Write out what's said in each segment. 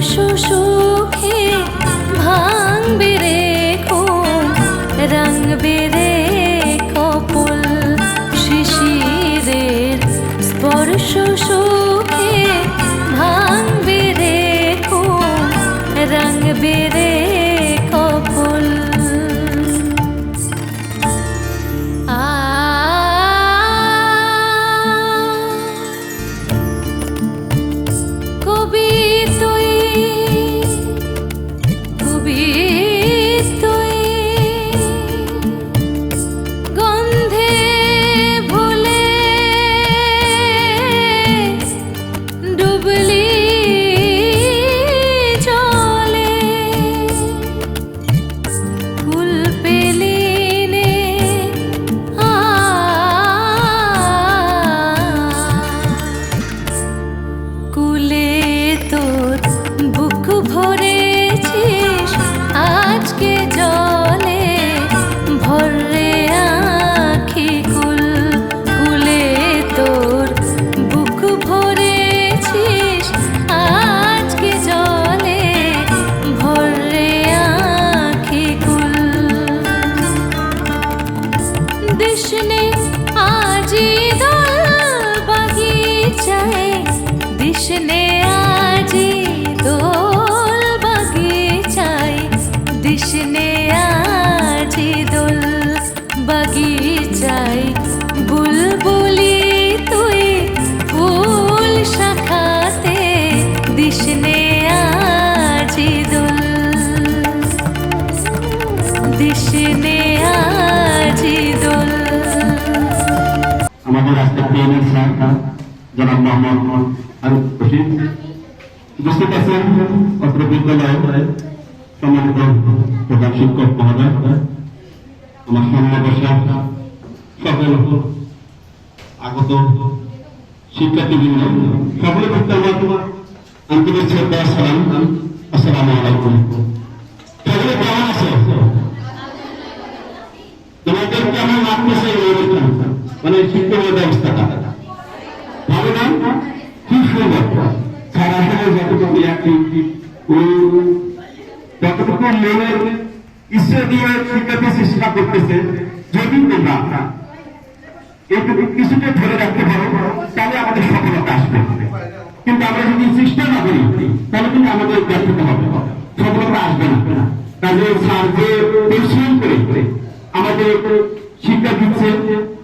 সুখে ভাঙবে আমাদের আজকে পিএনএল স্যার জনাব মোহাম্মদ আরিফ রশিদ। উপস্থিত আছেন অত্র বিদ্যালয়ে সম্মানিত প্রধান শিক্ষক মহোদয়, আমার সামনে বসা সকল আগত শিক্ষার্থীবৃন্দ, সকলে করতে আমার আন্তরিক শ্রদ্ধা সালাম। আসসালামু আলাইকুম। সকলে কেমন আছে? তোমাদের কেমন লাগতেছে এই অনুষ্ঠানটা? মানে শিক্ষা ব্যবস্থাটা। ভালো না? সুন্দর। আসলে যতটুকু একটি মনের ইচ্ছে দিয়ে শিক্ষার্থী করতেছে, যদি তোমরা ধরে রাখতে পারো, তাহলে আমাদের সফলতা আসবে। কিন্তু আমরা যদি চেষ্টা না করি, তাহলে কিন্তু আমাদের ব্যর্থতা হবে। সফলতা আসবে না। কাজে স্যার যে পরিশ্রম করে, আমাদের শিক্ষা দিচ্ছে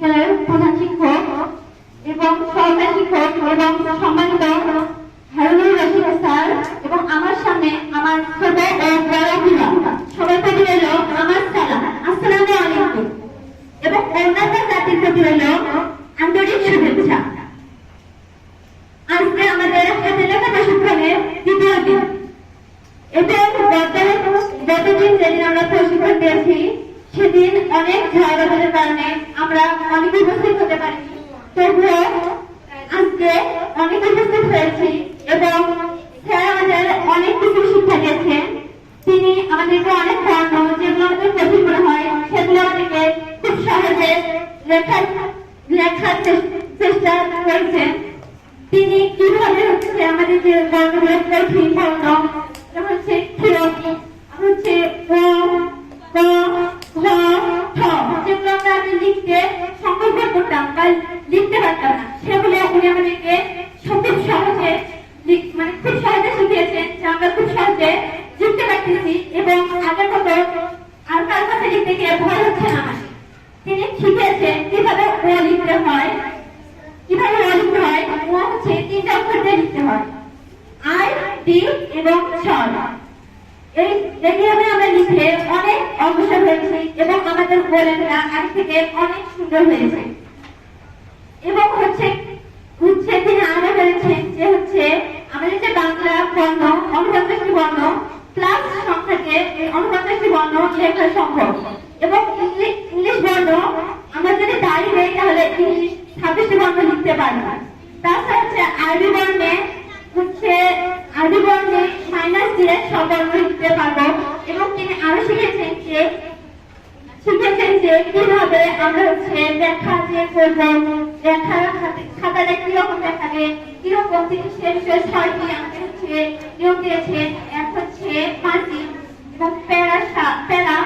বিদ্যালয়ের প্রধান শিক্ষক এবং সহকারী শিক্ষক এবং সম্মানিত হারুনুর রশিদ স্যার এবং আমার সামনে আমার ছোট ও বড় বিভাগ সবার প্রতি রইল আমার সালাম আসসালামু আলাইকুম এবং অন্যান্য জাতির প্রতি রইল আন্তরিক শুভেচ্ছা আজকে আমাদের হাতে লেখা প্রশিক্ষণের দ্বিতীয় দিন এবং গত গতদিন যেদিন আমরা প্রশিক্ষণ দিয়েছি সেদিন অনেক ঝড়বাদলের কারণে আমরা অনেক উপস্থিত হতে পারিনি তবুও আজকে অনেক উপস্থিত হয়েছি এবং স্যার আমাদের অনেক কিছু শিক্ষা দিয়েছেন তিনি আমাদেরকে অনেক বর্ণ যেগুলো আমাদের কঠিন মনে হয়, সেগুলো আমাদেরকে খুব সহজে লেখার লেখার চেষ্টা করেছেন। তিনি কীভাবে হচ্ছে আমাদের যে বর্ণগুলো কঠিন বর্ণ হচ্ছে ক্ষীরক হচ্ছে ও ঠ, যেগুলো আমরা লিখতে সংকল্প করতাম বা লিখতে পারতাম না, সেগুলো উনি আমাদেরকে খুব সহজে লিখ- মানে খুব সহজে শিখিয়েছেন যে আমরা খুব সহজে লিখতে পারতেছি এবং আগের মতো আর কার কাছে লিখতে গিয়ে ভয় হচ্ছে না আমার তিনি শিখিয়েছেন কীভাবে ও লিখতে হয় কীভাবে ও লিখতে হয় ও হচ্ছে তিনটা অক্ষর দিয়ে লিখতে হয় আই ডি এবং স্বর এই এইভাবে আমরা লিখে অনেক অগ্রসর হয়েছি এবং আমাদের গোলেনটা থেকে অনেক সুন্দর হয়েছে। এবং হচ্ছে তিনি আরও বলেছেন যে হচ্ছে আমাদের যে বাংলা বর্ণ অনুপঞ্চাশটি বর্ণ প্লাস সংখ্যাকে এই অনুপঞ্চাশটি বর্ণ লেখা সম্ভব এবং ইংলিশ বর্ণ, আমরা যদি দাঁড়িয়ে তাহলে ইংলিশ ছাব্বিশটি বর্ণ লিখতে পারব তাছাড়া হচ্ছে আরবি বর্ণে হচ্ছে, আরবি বর্ণে মাইনাস দিয়ে সব বর্ণ লিখতে পারব। এবং তিনি আরও শিখেছেন যে শিখেছেন যে কীভাবে আমরা হচ্ছে ব্যাখ্যা যে করব। ব্যাখ্যা খাতাটা কীরকম দেখাবে? কীরকম তিনি সে বিষয়ে ছয়টি আমাদের হচ্ছে নিয়ম দিয়েছেন এক হচ্ছে মাসি এবং প্যারা প্যারা।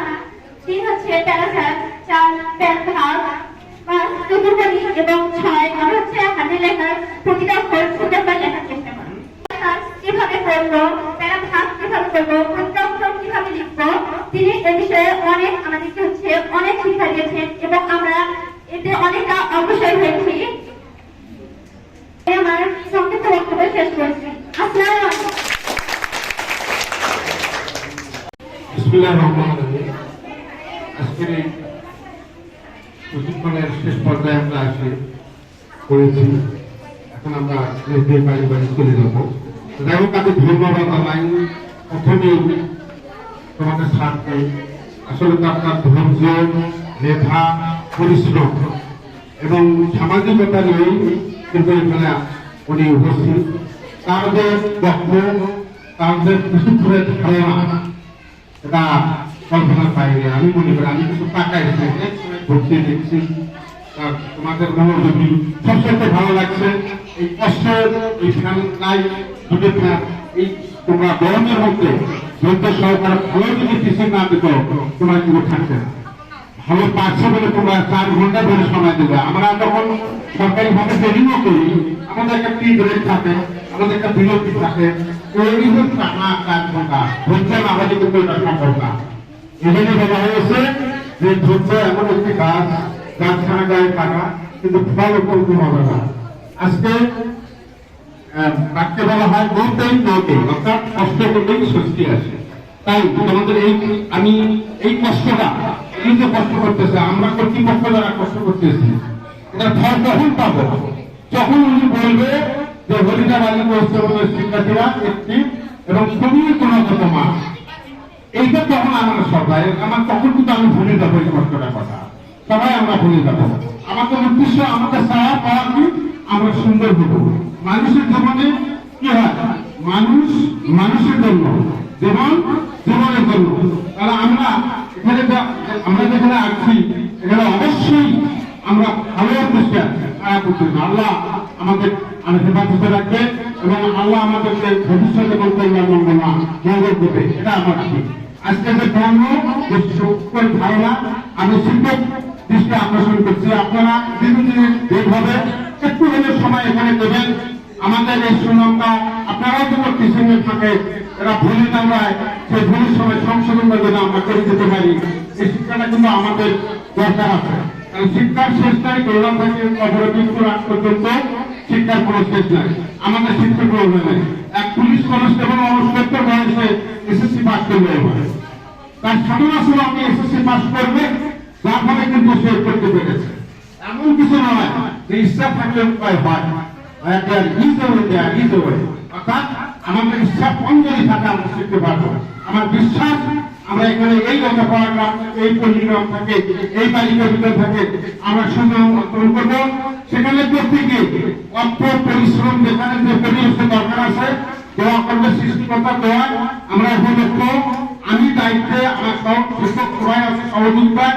তিন হচ্ছে প্যারাসার চার প্যারাভাগ পাঁচ চতুর্থী এবং ছয়। আমরা হচ্ছে হাতে লেখার প্রতিটা অক্ষর সুন্দরভাবে লেখার চেষ্টা করি কীভাবে করব? প্যারা ভাগ কীভাবে করব? কীভাবে লিখব তিনি এ বিষয়ে অনেক আমাদেরকে হচ্ছে অনেক শিক্ষা দিয়েছেন এবং আমরা এতে অনেকটা অগ্রসর হয়েছি। আমার সংক্ষিপ্ত বক্তব্য শেষ করছি। আসসালামু প্রশিক্ষণের শেষ পর্যায়ে আমরা আসি করেছি এখন আমরা বাড়ি যাই হোক আমি ধন্যবাদ জানাই। প্রথমেই তোমাদের সাথে। আসলে তো আপনার ধৈর্য, মেধা, পরিশ্রম এবং সামাজিকতা নিয়েই কিন্তু এখানে উনি উপস্থিত। তার যে বক্তব্য তার যে প্রশিক্ষণের ধারণা, এটা কল্পনার বাইরে। আমি মনে করি আমি কিছু টাকায় ভর্তি দেখছি তোমাদের মনোযোগী। সবচেয়ে ভালো লাগছে এই কষ্ট, এই ফ্যান নাই দুটো ফ্যান এই তোমরা গরমের মধ্যে ধৈর্য সহকারে ভালো যদি কিছু না দিত, তোমরা কিন্তু থাকতে না। ভালো পাচ্ছে বলে তোমরা চার ঘণ্টা ধরে সময় দেবে। আমরা যখন সরকারি ভাবে ট্রেনিংও করি, আমাদের একটা টি ব্রেক থাকে, আমাদের একটা বিরতি থাকে। টানা চার ঘণ্টা। ধৈর্য না হলে কিন্তু এটা সম্ভব না। এই বলা হয়েছে যে এমন একটি গাছ গাছ ছাড়া গায়ে থাকা কিন্তু ফল হবে না। আজকে বাক্যে বলা হয় গৌতেই নৌকে অর্থাৎ কষ্ট করলেই স্বস্তি আসে তাই তোমাদের এই, আমি এই কষ্টটা, এই যে কষ্ট করতেছে, আমরা কর্তৃপক্ষ যারা কষ্ট করতেছি, এটা ফল কখন পাবো? যখন উনি বলবে যে হরিণা বালিক উৎসবের শিক্ষার্থীরা একটি এবং খুবই গুণগত মান এইটা তখন আমার সবাই আমার তখন কিন্তু আমি ভুলে যাব এই কষ্টটা কথা। সবাই আমরা ভুলে যাব। আমাদের উদ্দেশ্য, আমাদের সারা পাওয়া কি? আমরা সুন্দর হব। মানুষের জীবনে কি হয়? মানুষ মানুষের জন্য। জীবন জীবনের জন্য। তাহলে আমরা এখানে আমরা যেখানে আছি, এখানে অবশ্যই আমরা ভালো আয়া করতে আল্লাহ আমাদের আমি হেফাজতে রাখবে এবং আল্লাহ আমাদেরকে ভবিষ্যতে বলতে মঙ্গলা মঙ্গল করবে এটা আমার আজকে যে কর্ম যে সকল ধারণা, আমি দৃষ্টি আকর্ষণ করছি। আপনারা দিন দিন এইভাবে একটু হলেও সময় এখানে দেবেন। আমাদের এই সুনামটা আপনারাও তো টিচিংয়ে থাকে। এরা ভুলে যাওয়ায় সেই ভুলের সময় সংশোধন যদি আমরা করে দিতে পারি। এই শিক্ষাটা কিন্তু আমাদের দরকার আছে। কারণ শিক্ষার শেষ নাই করোনা থেকে অপরাধীর রাত পর্যন্ত, শিক্ষার কোনো শেষ নাই। আমাদের শিক্ষা প্রয়োজন নেই। এক পুলিশ কনস্টেবল অনুষ্ঠের বয়সে এসএসসি পাস করলে তার সাধনা ছিল আপনি এসএসসি পাস করবে যার ফলে কিন্তু সে করতে পেরেছে। এমন কিছু নয় যে ইচ্ছা থাকলে উপায় হয় অর্থাৎ আমাদের ইচ্ছা পঞ্জলি থাকা আমরা শিখতে পারব। আমার বিশ্বাস, আমরা এখানে এই লেখাপড়াগ্রাম এই পল্লীগ্রাম থাকে, এই বালিকা বিদ্যালয় থাকে, আমরা সুন্দর অর্পণ করব। সেখানে প্রত্যেকে অর্থ, পরিশ্রম যেখানে যে পরিবেশের দরকার আছে, দোয়া করবে সৃষ্টিকর্তা দোয়া, আমরা উপলক্ষ। আমি দায়িত্বে, আমার সব শিক্ষক সবাই আছে সহযোগিতায়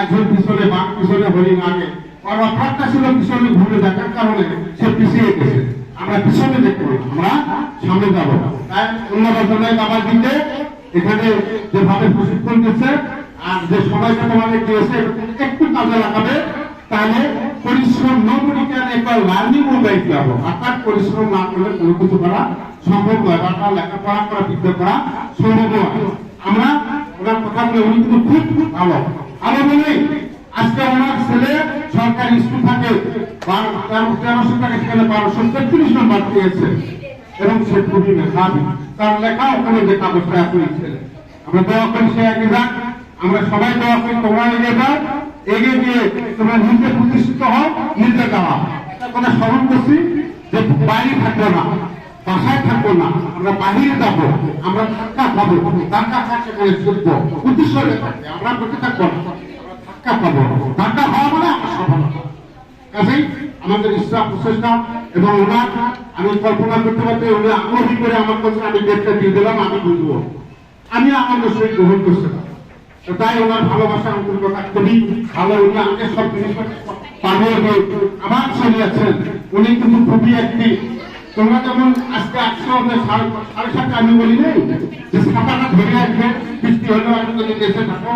একজন পিছনে বাঘ পিছনে হরিণ আগে। আর অপরাধটা ছিল পিছনে ঘুরে দেখার কারণে সে পিছিয়ে গেছে। আমরা পিছনে দেখব আমরা সামনে যাব। বাবার দিকে এখানে যেভাবে প্রশিক্ষণ দিচ্ছে আর যে তোমাদের দিয়েছে, একটু কাজে লাগাবে, তাহলে পরিশ্রম কেন একবার লার্নিং মোবাইল যাব অর্থাৎ পরিশ্রম না করলে কোনো কিছু করা সম্ভব নয়। বা তার লেখাপড়া করা বিদ্যা করা সম্ভব নয়। আমরা ওনার কথা বলে উনি কিন্তু খুব ভালো ভালো বলেই আজকে ওনার ছেলে সরকারি স্কুল থাকে তেরোশো টাকা সেখানে বারোশো তেত্রিশ নম্বর পেয়েছে। এবং সে খুবই মেধাবী। তার লেখা ওখানে লেখা অবস্থায় আপনি আমরা দোয়া করি সে আগে যাক। আমরা সবাই দোয়া করি তোমরা এগিয়ে যাও। এগিয়ে গিয়ে তোমরা নিজে প্রতিষ্ঠিত হও, নিজে যাওয়া কথা স্মরণ করছি যে বাইরে থাকব না। বাসায় থাকব না। আমরা বাহিরে যাব, আমরা ধাক্কা খাব, ধাক্কা করে চলবো উদ্দেশ্য আমরা বসে থাকব না। ধাক্কা পাবো ধাক্কা হওয়া মানে আমরা সফলতা কাজেই আমাদের ইসলাম প্রচেষ্টা এবং ওনার, আমি কল্পনা করতে পারতে, উনি আগ্রহী করে আমার কাছে আমি ডেটটা দিয়ে দিলাম, আমি বুঝব। আমি আমার সহিত গ্রহণ তো তাই ওনার ভালোবাসা আন্তরিকতা খুবই ভালো। উনি আমাকে সব জিনিস পারব আমার চলে আছেন, উনি কিন্তু খুবই একটি তোমরা যেমন আজকে আসছো আমাদের সাড়ে সাতটা আমি বলি নেই যে সাঁতারটা ধরে আসবে বৃষ্টি হলেও আমি যদি দেশে থাকো।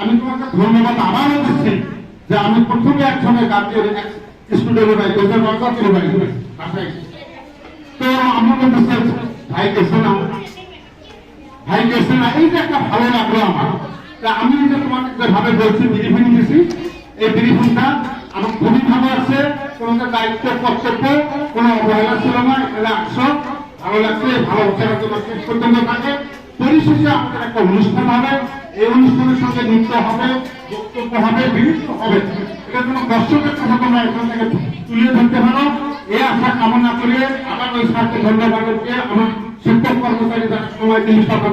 আমি তোমাকে ধন্যবাদ আবারও দিচ্ছি যে আমি প্রথমে একসঙ্গে গার্জিয়ান বাড়ি দুজন নজরের বাড়ি বাসায় তো আমার বলতেছে ভাই গেছে না ভাই গেছে না এই যে একটা ভালো লাগল আমার। আমি যে তোমাকে যেভাবে বলছি ব্রিফিং দিছি, এই ব্রিফিংটা আমার খুবই ভালো আছে। দায়িত্ব, কর্তব্য, কোনো অবহেলা ছিল না আসো। ভালো লাগছে, ভালো থাকে। পরিশেষে আমাদের একটা অনুষ্ঠান হবে। এই অনুষ্ঠানের সঙ্গে হবে, বক্তব্য হবে বিভিন্ন হবে। এটা দর্শকের কথা তোমরা এখান থেকে তুলে ধরতে পারো। এই আশা কামনা করে আবার ওই স্যারকে ধন্যবাদ আমার শিক্ষক কর্মচারী সময়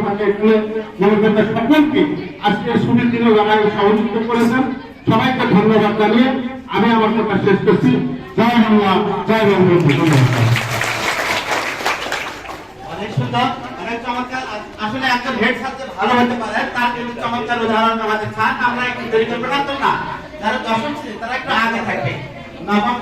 তাকে মনোযোগ সকলকে আজকে দিনে যারা সহযোগিতা করেছেন। সবাইকে ধন্যবাদ জানিয়ে আমি আমার কথা শেষ করছি। জয় বাংলা, জয় বঙ্গবন্ধু। অনেক সুন্দর। অনেক চমৎকার। আসলে একজন হেড স্যার ভালো হতে পারে, তার কিন্তু চমৎকার উদাহরণ আমাদের খান আমরা একটু দেরি করব না, তোমরা যারা দশম শ্রেণি তারা একটু আগে থাকবে। নবম